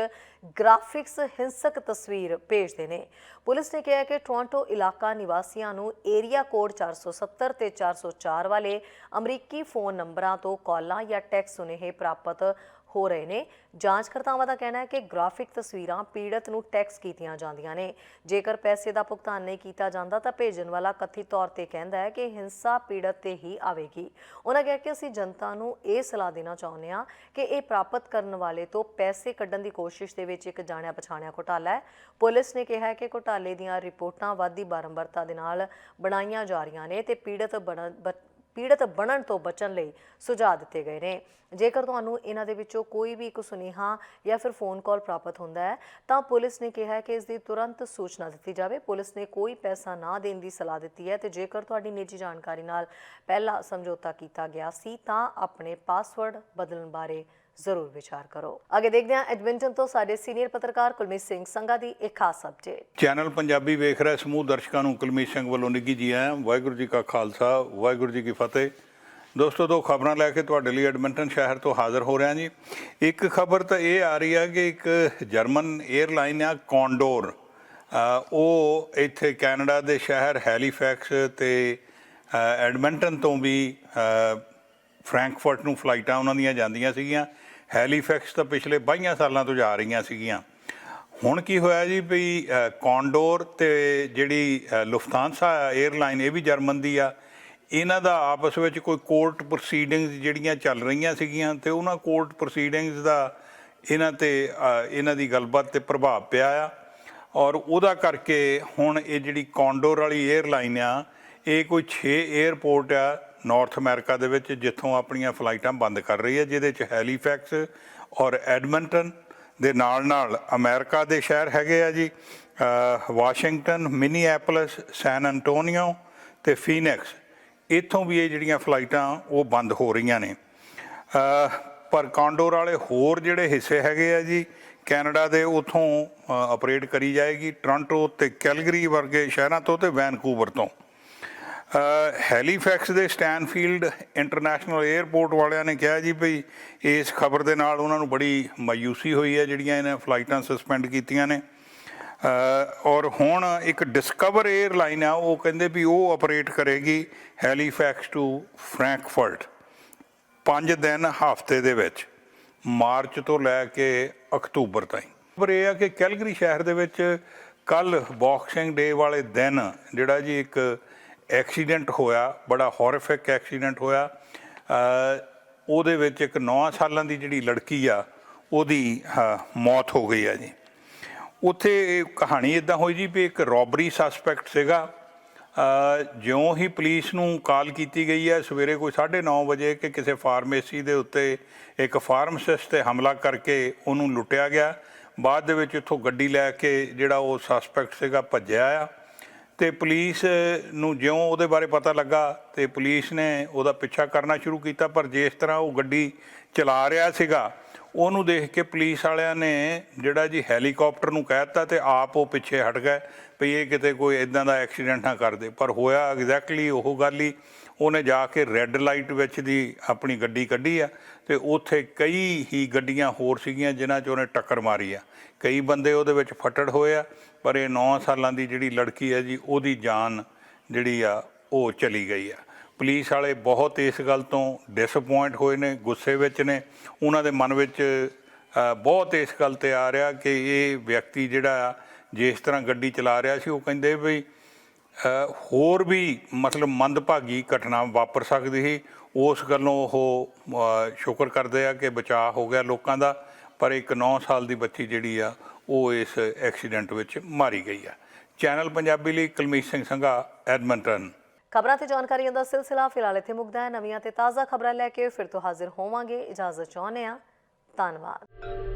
ਗ੍ਰਾਫਿਕਸ ਹਿੰਸਕ ਤਸਵੀਰ ਭੇਜਦੇ ਨੇ। ਪੁਲਿਸ ਨੇ ਕਿਹਾ ਕਿ ਟੋਰਾਂਟੋ ਇਲਾਕਾ ਨਿਵਾਸੀਆਂ ਨੂੰ ਏਰੀਆ ਕੋਡ 470 ਤੇ 404 ਵਾਲੇ ਅਮਰੀਕੀ ਫੋਨ ਨੰਬਰਾਂ ਤੋਂ ਕਾਲਾਂ ਜਾਂ ਟੈਕਸ ਸੁਨੇਹੇ ਪ੍ਰਾਪਤ ਹੋ ਰਹੇ ਨੇ। ਜਾਂਚਕਰਤਾਵਾਂ ਦਾ ਕਹਿਣਾ ਹੈ ਕਿ ਗ੍ਰਾਫਿਕ ਤਸਵੀਰਾਂ ਪੀੜਤ ਨੂੰ ਟੈਕਸ ਕੀਤੀਆਂ ਜਾਂਦੀਆਂ ਨੇ। ਜੇਕਰ ਪੈਸੇ ਦਾ ਭੁਗਤਾਨ ਨਹੀਂ ਕੀਤਾ ਜਾਂਦਾ ਤਾਂ ਭੇਜਣ ਵਾਲਾ ਕਥਿਤ ਤੌਰ ਤੇ ਕਹਿੰਦਾ ਹੈ ਕਿ ਹਿੰਸਾ ਪੀੜਤ ਤੇ ਹੀ ਆਵੇਗੀ। ਉਹਨਾਂ ਕਿਹਾ ਕਿ ਅਸੀਂ ਜਨਤਾ ਨੂੰ ਇਹ ਸਲਾਹ ਦੇਣਾ ਚਾਹੁੰਦੇ ਹਾਂ ਕਿ ਇਹ ਪ੍ਰਾਪਤ ਕਰਨ ਵਾਲੇ ਤੋਂ ਪੈਸੇ ਕੱਢਣ ਦੀ ਕੋਸ਼ਿਸ਼ ਦੇ ਵਿੱਚ ਇੱਕ ਜਾਣਿਆ ਪਛਾਣਿਆ ਘੁਟਾਲਾ ਹੈ। ਪੁਲਿਸ ਨੇ ਕਿਹਾ ਹੈ ਕਿ ਘੁਟਾਲੇ ਦੀਆਂ ਰਿਪੋਰਟਾਂ ਵਾਧੀ ਬਾਰੰਬਾਰਤਾ ਦੇ ਨਾਲ ਬਣਾਈਆਂ ਜਾ ਰਹੀਆਂ ਨੇ ਤੇ ਪੀੜਤ ਬਣ ਬ- ਪੀੜਤ ਬਣਨ ਤੋਂ ਬਚਣ ਲਈ ਸੁਝਾਅ ਦਿੱਤੇ ਗਏ ਨੇ। ਜੇਕਰ ਤੁਹਾਨੂੰ ਇਹਨਾਂ ਦੇ ਵਿੱਚੋਂ ਕੋਈ ਵੀ ਇੱਕ ਸੁਨੇਹਾ ਜਾਂ ਫਿਰ ਫੋਨ ਕਾਲ ਪ੍ਰਾਪਤ ਹੁੰਦਾ ਹੈ, ਤਾਂ ਪੁਲਿਸ ਨੇ ਕਿਹਾ ਹੈ ਕਿ ਇਸ ਦੀ ਤੁਰੰਤ ਸੂਚਨਾ ਦਿੱਤੀ ਜਾਵੇ। ਪੁਲਿਸ ਨੇ ਕੋਈ ਪੈਸਾ ਨਾ ਦੇਣ ਦੀ ਸਲਾਹ ਦਿੱਤੀ ਹੈ ਤੇ ਜੇਕਰ ਤੁਹਾਡੀ ਨਿੱਜੀ ਜਾਣਕਾਰੀ ਨਾਲ ਪਹਿਲਾਂ ਸਮਝੌਤਾ ਕੀਤਾ ਗਿਆ ਸੀ, ਤਾਂ ਆਪਣੇ ਪਾਸਵਰਡ ਬਦਲਣ ਬਾਰੇ ਜ਼ਰੂਰ ਵਿਚਾਰ ਕਰੋ। ਅੱਗੇ ਦੇਖਦੇ ਹਾਂ ਐਡਮਿੰਟਨ ਤੋਂ ਸਾਡੇ ਸੀਨੀਅਰ ਪੱਤਰਕਾਰ ਕੁਲਮੀਤ ਸਿੰਘ ਸੰਘਾ ਦੀ ਇੱਕ ਖਾਸ ਅਪਡੇਟ ਚੈਨਲ ਪੰਜਾਬੀ ਵੇਖ ਰਹੇ ਸਮੂਹ ਦਰਸ਼ਕਾਂ ਨੂੰ ਕੁਲਮੀਤ ਸਿੰਘ ਵੱਲੋਂ ਨਿੱਘੀ ਜੀ ਆਇਆਂ ਵਾਹਿਗੁਰੂ ਜੀ ਕਾ ਖਾਲਸਾ ਵਾਹਿਗੁਰੂ ਜੀ ਕੀ ਫਤਿਹ। ਦੋਸਤੋ ਦੋ ਖਬਰਾਂ ਲੈ ਕੇ ਤੁਹਾਡੇ ਲਈ ਐਡਮਿੰਟਨ ਸ਼ਹਿਰ ਤੋਂ ਹਾਜ਼ਰ ਹੋ ਰਿਹਾ ਜੀ। ਇੱਕ ਖਬਰ ਤਾਂ ਇਹ ਆ ਰਹੀ ਹੈ ਕਿ ਇੱਕ ਜਰਮਨ 에ਅਰਲਾਈਨ ਆ ਕੌਂਡੋਰ। ਉਹ ਇੱਥੇ ਕੈਨੇਡਾ ਦੇ ਸ਼ਹਿਰ ਹੈਲੀਫੈਕਸ ਤੇ ਐਡਮਿੰਟਨ ਤੋਂ ਵੀ ਅ, ਫ੍ਰੈਂਕਫਰਟ ਨੂੰ ਫਲਾਈਟਾਂ ਉਹਨਾਂ ਦੀਆਂ ਜਾਂਦੀਆਂ ਸੀਗੀਆਂ। ਹੈਲੀਫੈਕਸ ਤਾਂ ਪਿਛਲੇ 22 ਸਾਲਾਂ ਤੋਂ ਜਾ ਰਹੀਆਂ ਸੀਗੀਆਂ। ਹੁਣ ਕੀ ਹੋਇਆ ਜੀ ਵੀ ਕੌਂਡੋਰ ਤੇ ਜਿਹੜੀ ਲੁਫਤਾਂਸਾ 에ਅਰਲਾਈਨ ਇਹ ਵੀ ਜਰਮਨ ਦੀ ਆ। ਇਹਨਾਂ ਦਾ ਆਪਸ ਵਿੱਚ ਕੋਈ ਕੋਰਟ ਪ੍ਰੋਸੀਡਿੰਗਸ ਜਿਹੜੀਆਂ ਚੱਲ ਰਹੀਆਂ ਸੀਗੀਆਂ ਤੇ ਉਹਨਾਂ ਕੋਰਟ ਪ੍ਰੋਸੀਡਿੰਗਸ ਦਾ ਇਹਨਾਂ ਤੇ ਇਹਨਾਂ ਦੀ ਗੱਲਬਾਤ ਤੇ ਪ੍ਰਭਾਵ ਪਿਆ ਆ। ਔਰ ਉਹਦਾ ਕਰਕੇ ਹੁਣ ਇਹ ਜਿਹੜੀ ਕੌਂਡੋਰ ਵਾਲੀ 에ਅਰਲਾਈਨ ਆ, ਇਹ ਕੋਈ 6 에ਅਰਪੋਰਟ ਆ ਨਾਰਥ ਅਮਰੀਕਾ ਦੇ ਵਿੱਚ ਜਿੱਥੋਂ ਆਪਣੀਆਂ ਫਲਾਈਟਾਂ ਬੰਦ ਕਰ ਰਹੀ ਹੈ ਜਿਹਦੇ ਚ ਹੈਲੀਫੈਕਸ ਔਰ ਐਡਮੰਟਨ ਦੇ ਨਾਲ ਨਾਲ ਅਮਰੀਕਾ ਦੇ ਸ਼ਹਿਰ ਹੈਗੇ ਆ ਜੀ ਅ, ਵਾਸ਼ਿੰਗਟਨ ਮਿਨੀਐਪਲਸ ਸੈਨ ਐਂਟੋਨੀਓ ਤੇ ਫੀਨਿਕਸ ਇੱਥੋਂ ਵੀ ਇਹ ਜਿਹੜੀਆਂ ਫਲਾਈਟਾਂ ਉਹ ਬੰਦ ਹੋ ਰਹੀਆਂ ਨੇ। ਪਰ ਕੌਂਡੋਰ ਵਾਲੇ ਹੋਰ ਜਿਹੜੇ ਹਿੱਸੇ ਹੈਗੇ ਆ ਜੀ ਕੈਨੇਡਾ ਦੇ ਉਥੋਂ ਆਪਰੇਟ ਕਰੀ ਜਾਏਗੀ ਟੋਰਾਂਟੋ ਤੇ ਕੈਲਗਰੀ ਵਰਗੇ ਸ਼ਹਿਰਾਂ ਤੋਂ ਤੇ ਵੈਨਕੂਵਰ ਤੋਂ। ਹੈਲੀਫੈਕਸ ਦੇ ਸਟੈਨਫੀਲਡ ਇੰਟਰਨੈਸ਼ਨਲ 에ਅਰਪੋਰਟ ਵਾਲਿਆਂ ਨੇ ਕਿਹਾ ਜੀ ਭਈ ਇਸ ਖਬਰ ਦੇ ਨਾਲ ਉਹਨਾਂ ਨੂੰ ਬੜੀ ਮਾਯੂਸੀ ਹੋਈ ਹੈ, ਜਿਹੜੀਆਂ ਇਹਨਾਂ ਫਲਾਈਟਾਂ ਸਸਪੈਂਡ ਕੀਤੀਆਂ ਨੇ। ਔਰ ਹੁਣ ਇੱਕ ਡਿਸਕਵਰ 에ਅਰਲਾਈਨ ਆ, ਉਹ ਕਹਿੰਦੇ ਵੀ ਉਹ ਆਪਰੇਟ ਕਰੇਗੀ ਹੈਲੀਫੈਕਸ ਟੂ ਫ੍ਰੈਂਕਫਰਟ ਪੰਜ ਦਿਨ ਹਫ਼ਤੇ ਦੇ ਵਿੱਚ, ਮਾਰਚ ਤੋਂ ਲੈ ਕੇ ਅਕਤੂਬਰ ਤਾਈਂ। ਪਰ ਇਹ ਆ ਕਿ ਕੈਲਗਰੀ ਸ਼ਹਿਰ ਦੇ ਵਿੱਚ ਕੱਲ ਬਾਕਸਿੰਗ ਡੇ ਵਾਲੇ ਦਿਨ ਜਿਹੜਾ ਜੀ ਇੱਕ ਐਕਸੀਡੈਂਟ ਹੋਇਆ, ਬੜਾ ਹੌਰਿਫਿਕ ਐਕਸੀਡੈਂਟ ਹੋਇਆ। ਉਹਦੇ ਵਿੱਚ ਇੱਕ 9 ਸਾਲਾਂ ਦੀ ਜਿਹੜੀ ਲੜਕੀ ਆ, ਉਹਦੀ ਮੌਤ ਹੋ ਗਈ ਆ ਜੀ। ਉੱਥੇ ਇਹ ਕਹਾਣੀ ਇਦਾਂ ਹੋਈ ਜੀ ਵੀ ਇੱਕ ਰੋਬਰੀ ਸਸਪੈਕਟ ਸੀਗਾ। ਜਿਉਂ ਹੀ ਪੁਲਿਸ ਨੂੰ ਕਾਲ ਕੀਤੀ ਗਈ ਹੈ, ਸਵੇਰੇ ਕੋਈ 9:30 ਵਜੇ ਕਿ ਕਿਸੇ ਫਾਰਮੇਸੀ ਦੇ ਉੱਤੇ ਇੱਕ ਫਾਰਮਾਸਿਸਟ ਤੇ ਹਮਲਾ ਕਰਕੇ ਉਹਨੂੰ ਲੁੱਟਿਆ ਗਿਆ। ਬਾਅਦ ਦੇ ਵਿੱਚ ਇੱਥੋਂ ਗੱਡੀ ਲੈ ਕੇ ਜਿਹੜਾ ਉਹ ਸਸਪੈਕਟ ਸੀਗਾ, ਭੱਜਿਆ ਆ। ਤੇ ਪੁਲਿਸ ਨੂੰ ਜਿਉਂ ਉਹਦੇ ਬਾਰੇ ਪਤਾ ਲੱਗਾ ਤੇ ਪੁਲਿਸ ਨੇ ਉਹਦਾ ਪਿੱਛਾ ਕਰਨਾ ਸ਼ੁਰੂ ਕੀਤਾ, ਪਰ ਜਿਸ ਤਰ੍ਹਾਂ ਉਹ ਗੱਡੀ ਚਲਾ ਰਿਹਾ ਸੀਗਾ, ਉਹਨੂੰ ਦੇਖ ਕੇ ਪੁਲਿਸ ਵਾਲਿਆਂ ਨੇ ਜਿਹੜਾ ਜੀ ਹੈਲੀਕਾਪਟਰ ਨੂੰ ਕਹਿਤਾ ਤੇ ਆਪ ਉਹ ਪਿੱਛੇ ਹਟ ਗਏ ਵੀ ਇਹ ਕਿਤੇ ਕੋਈ ਇਦਾਂ ਦਾ ਐਕਸੀਡੈਂਟ ਨਾ ਕਰ ਦੇ। ਪਰ ਹੋਇਆ ਐਗਜ਼ੈਕਟਲੀ ਉਹ ਗੱਲ ਹੀ, ਉਹਨੇ ਜਾ ਕੇ ਰੈੱਡ ਲਾਈਟ ਵਿੱਚ ਦੀ ਆਪਣੀ ਗੱਡੀ ਕੱਢੀ ਆ ਤੇ ਉੱਥੇ ਕਈ ਹੀ ਗੱਡੀਆਂ ਹੋਰ ਸੀਗੀਆਂ ਜਿਨ੍ਹਾਂ 'ਚ ਉਹਨੇ ਟੱਕਰ ਮਾਰੀ ਆ। ਕਈ ਬੰਦੇ ਉਹਦੇ ਵਿੱਚ ਫੱਟੜ ਹੋਏ ਆ ਪਰ ਇਹ 9 ਸਾਲਾਂ ਦੀ ਜਿਹੜੀ ਲੜਕੀ ਹੈ ਜੀ, ਉਹਦੀ ਜਾਨ ਜਿਹੜੀ ਆ, ਉਹ ਚਲੀ ਗਈ ਆ। ਪੁਲਿਸ ਵਾਲੇ ਬਹੁਤ ਇਸ ਗੱਲ ਤੋਂ ਡਿਸਪਾਇੰਟ ਹੋਏ ਨੇ, ਗੁੱਸੇ ਵਿੱਚ ਨੇ। ਉਹਨਾਂ ਦੇ ਮਨ ਵਿੱਚ ਬਹੁਤ ਇਸ ਗੱਲ ਤੇ ਆ ਰਿਹਾ ਕਿ ਇਹ ਵਿਅਕਤੀ ਜਿਹੜਾ ਆ, ਜਿਸ ਤਰ੍ਹਾਂ ਗੱਡੀ ਚਲਾ ਰਿਹਾ ਸੀ, ਉਹ ਕਹਿੰਦੇ ਵੀ ਹੋਰ ਵੀ ਮਤਲਬ ਮੰਦਭਾਗੀ ਘਟਨਾ ਵਾਪਰ ਸਕਦੀ ਸੀ। ਉਸ ਗੱਲੋਂ ਉਹ ਸ਼ੁਕਰ ਕਰਦੇ ਆ ਕਿ ਬਚਾਅ ਹੋ ਗਿਆ ਲੋਕਾਂ ਦਾ। ਪਰ ਇੱਕ 9 ਸਾਲ ਦੀ ਬੱਚੀ ਜਿਹੜੀ ਆ ਉਹ ਇਸ ਐਕਸੀਡੈਂਟ ਵਿੱਚ ਮਾਰੀ ਗਈ ਆ। ਚੈਨਲ ਪੰਜਾਬੀ ਲਈ ਕੁਲਮੀਤ ਸਿੰਘ ਸੰਘਾ, ਐਡਮੰਟਨ। ਖਬਰਾਂ ਤੇ ਜਾਣਕਾਰੀਆਂ ਦਾ ਸਿਲਸਿਲਾ ਫਿਲਹਾਲ ਇੱਥੇ ਮੁਕਦਾ ਹੈ। ਨਵੀਆਂ ਤੇ ਤਾਜ਼ਾ ਖਬਰਾਂ ਲੈ ਕੇ ਫਿਰ ਤੋਂ ਹਾਜ਼ਰ ਹੋਵਾਂਗੇ। ਇਜਾਜ਼ਤ ਚਾਹੁੰਦੇ ਹਾਂ। ਧੰਨਵਾਦ।